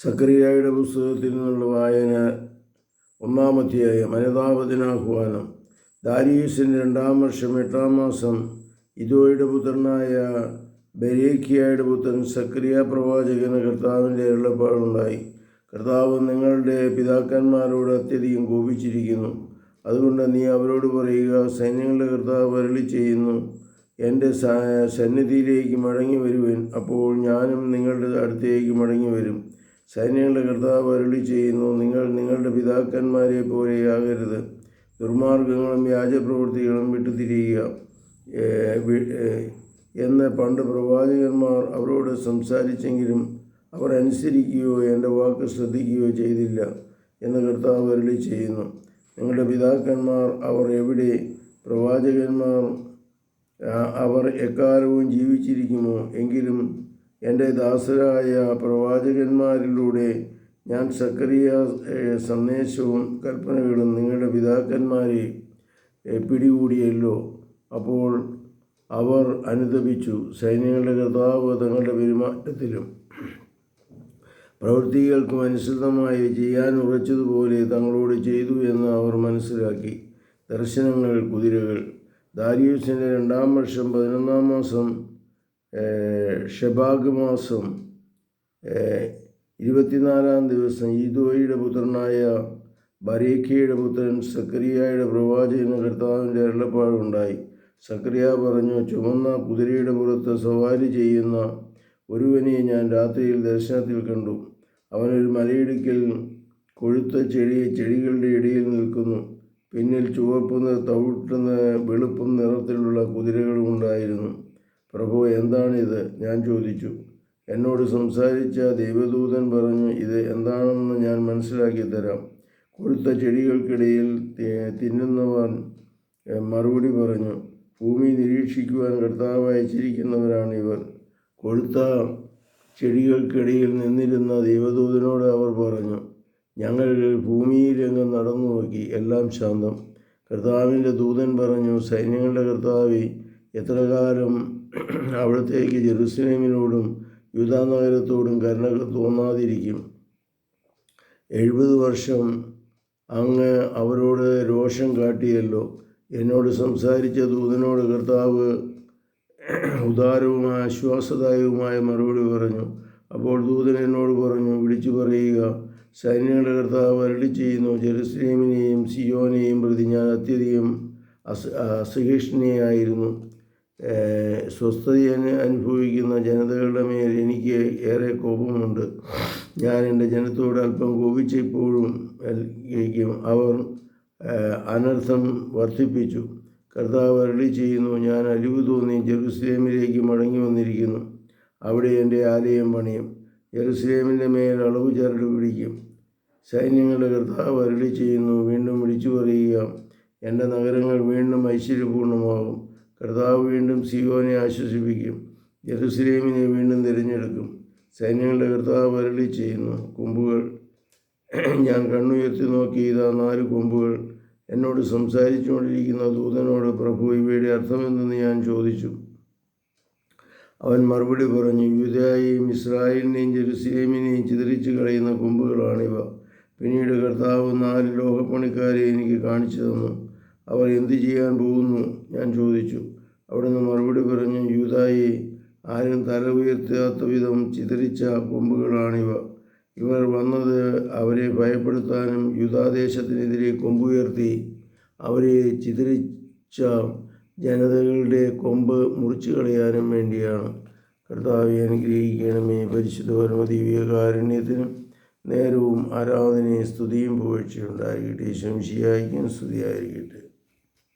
സക്കറിയായുടെ പുസ്തകത്തിൽ നിന്നുള്ള വായന ഒന്നാമധ്യായ മനതാപതിനാഹ്വാനം ദാരിയൂസിന്റെ രണ്ടാം വർഷം എട്ടാം മാസം ഇതോയുടെ പുത്രനായ ബരേഖിയായുടെ പുത്രൻ സക്രിയ പ്രവാചകന് കർത്താവിന്റെ എള്ളപ്പാടുണ്ടായി കർത്താവ് നിങ്ങളുടെ പിതാക്കന്മാരോട് അത്യധികം കോപിച്ചിരിക്കുന്നു. അതുകൊണ്ട് നീ അവരോട് പറയുക സൈന്യങ്ങളുടെ കർത്താവ് അരളി ചെയ്യുന്നു എന്റെ സന്നിധിയിലേക്ക് മടങ്ങി വരുവൻ അപ്പോൾ ഞാനും നിങ്ങളുടെ അടുത്തേക്ക് മടങ്ങി വരും സൈന്യങ്ങളുടെ കർത്താവ് അരുളി ചെയ്യുന്നു നിങ്ങൾ നിങ്ങളുടെ പിതാക്കന്മാരെ പോലെയാകരുത് ദുർമാർഗങ്ങളും വ്യാജപ്രവൃത്തികളും വിട്ടുതിരിയുക. എന്ന് പണ്ട് പ്രവാചകന്മാർ അവരോട് സംസാരിച്ചെങ്കിലും അവർ അനുസരിക്കുകയോ എന്റെ വാക്ക് ശ്രദ്ധിക്കുകയോ ചെയ്തില്ല എന്ന് കർത്താവ് അരുളി ചെയ്യുന്നു. നിങ്ങളുടെ പിതാക്കന്മാർ അവർ എവിടെ? പ്രവാചകന്മാർ അവർ എക്കാലവും ജീവിച്ചിരിക്കുമോ? എങ്കിലും എന്റെ ദാസരായ പ്രവാചകന്മാരിലൂടെ ഞാൻ സക്കറിയ ഏ, സന്ദേശവും കൽപ്പനകളും നിങ്ങളുടെ പിതാക്കന്മാരെ പിടികൂടിയല്ലോ. അപ്പോൾ അവർ അനുദപിച്ചു സൈന്യങ്ങളുടെ കർത്താവ് തങ്ങളുടെ പെരുമാറ്റത്തിലും. പ്രവൃത്തികൾക്കും അനുസൃതമായി ചെയ്യാൻ ഉറച്ചതുപോലെ തങ്ങളോട് ചെയ്തു എന്ന് അവർ മനസ്സിലാക്കി. ദർശനങ്ങൾ കുതിരകൾ. ദാരിയൂസിന്റെ രണ്ടാം വർഷം പതിനൊന്നാം മാസം ഷെബാഗ് മാസം ഇരുപത്തിനാലാം ദിവസം ഈദോയുടെ പുത്രനായ ബരേഖയുടെ പുത്രൻ സക്രിയായുടെ പ്രവാചകന് കർത്താവിന്റെ അരുളപ്പാടുണ്ടായി. സക്രിയ പറഞ്ഞു ചുമന്ന കുതിരയുടെ പുറത്ത് സവാരി ചെയ്യുന്ന ഒരുവനെ ഞാൻ രാത്രിയിൽ ദർശനത്തിൽ കണ്ടു. അവനൊരു മലയിടുക്കിൽ കൊഴുത്ത ചെടി ചെടികളുടെ ഇടയിൽ നിൽക്കുന്നു. പിന്നിൽ ചുവപ്പ് തവിട്ടുന്ന വെളുപ്പും നിറത്തിലുള്ള കുതിരകളും ഉണ്ടായിരുന്നു. പ്രഭു എന്താണിത്? ഞാൻ ചോദിച്ചു. എന്നോട് സംസാരിച്ച ദൈവദൂതൻ പറഞ്ഞു ഇത് എന്താണെന്ന് ഞാൻ മനസ്സിലാക്കി തരാം. കൊഴുത്ത ചെടികൾക്കിടയിൽ തിന്നുന്നവൻ മറുപടി പറഞ്ഞു ഭൂമി നിരീക്ഷിക്കുവാൻ കർത്താവ് അയച്ചിരിക്കുന്നവരാണ് ഇവർ. കൊഴുത്ത ചെടികൾക്കിടയിൽ നിന്നിരുന്ന ദൈവദൂതനോട് അവർ പറഞ്ഞു ഞങ്ങൾ ഭൂമിയിലെങ്ങ് നടന്നു നോക്കി എല്ലാം ശാന്തം. കർത്താവിന്റെ ദൂതൻ പറഞ്ഞു സൈന്യങ്ങളുടെ കർത്താവെ എത്ര കാലം അവിടത്തേക്ക് ജെറുസലേമിനോടും യൂതാനഗരത്തോടും കരുണ തോന്നാതിരിക്കും. എഴുപത് വർഷം അങ്ങ് അവരോട് രോഷം കാട്ടിയല്ലോ. എന്നോട് സംസാരിച്ച ദൂതനോട് കർത്താവ് ഉദാരവും ആശ്വാസദായകവുമായ മറുപടി പറഞ്ഞു. അപ്പോൾ ദൂതൻ എന്നോട് പറഞ്ഞു വിളിച്ചു പറയുക സൈന്യങ്ങളുടെ കർത്താവ് അരളി ചെയ്യുന്നു ജെറുസലേമിനെയും സിയോനെയും പ്രതി ഞാൻ അത്യധികം അസ അസഹിഷ്ണുയായിരുന്നു സ്വസ്ഥത അനു- അനുഭവിക്കുന്ന ജനതകളുടെ മേൽ എനിക്ക് ഏറെ കോപമുണ്ട്. ഞാൻ എന്റെ ജനത്തോട് അല്പം കോപിച്ചപ്പോഴും അവർ അനർത്ഥം വർദ്ധിപ്പിച്ചു. കർത്താവ് അരളി ചെയ്യുന്നു ഞാൻ അലിവ് തോന്നി ജെറുസലേമിലേക്ക് മടങ്ങി വന്നിരിക്കുന്നു. അവിടെ എന്റെ ആലയം പണിയും. ജെറുസലേമിന്റെ മേൽ അളവ് ചരട് പിടിക്കും. സൈന്യങ്ങളുടെ കർത്താവ് അരളി ചെയ്യുന്നു വീണ്ടും വിളിച്ചു പറയുക എന്റെ നഗരങ്ങൾ വീണ്ടും ഐശ്വര്യപൂർണമാകും കർത്താവ് വീണ്ടും സിയോനെ ആശ്വസിപ്പിക്കും. ജെറുസലേമിനെ വീണ്ടും തിരഞ്ഞെടുക്കും. സൈന്യങ്ങളുടെ കർത്താവ് അരളി ചെയ്യുന്നു കൊമ്പുകൾ ഞാൻ കണ്ണുയർത്തി നോക്കി ഇതാ നാല് കൊമ്പുകൾ. എന്നോട് സംസാരിച്ചുകൊണ്ടിരിക്കുന്ന ദൂതനോട് പ്രഭു ഇവയുടെ അർത്ഥമെന്തെന്ന് ഞാൻ ചോദിച്ചു. അവൻ മറുപടി പറഞ്ഞു യൂതയെയും ഇസ്രായേലിനെയും ജെറുസലേമിനെയും ചിതറിച്ച് കളയുന്ന കൊമ്പുകളാണിവ. പിന്നീട് കർത്താവ് നാല് ലോകപ്പണിക്കാരെ എനിക്ക് കാണിച്ചു തന്നു. അവർ എന്തു ചെയ്യാൻ പോകുന്നു? ഞാൻ ചോദിച്ചു. അവിടുന്ന് മറുപടി പറഞ്ഞു യൂതായെ ആരും തല ഉയർത്താത്ത വിധം ചിതറിച്ച കൊമ്പുകളാണിവ. ഇവർ വന്നത് അവരെ ഭയപ്പെടുത്താനും യൂതാദേശത്തിനെതിരെ കൊമ്പുയർത്തി അവരെ ചിതറിച്ച ജനതകളുടെ കൊമ്പ് മുറിച്ചു കളയാനും വേണ്ടിയാണ്. കർത്താവെ അനുഗ്രഹിക്കണമേ. പരിശുദ്ധ പരമദിവ്യകാരുണ്യത്തിനും നേരവും ആരാധനയും സ്തുതിയും പുകഴ്ചയുണ്ടായിരിക്കട്ടെ ശംശിയായിരിക്കും സ്തുതിയായിരിക്കട്ടെ.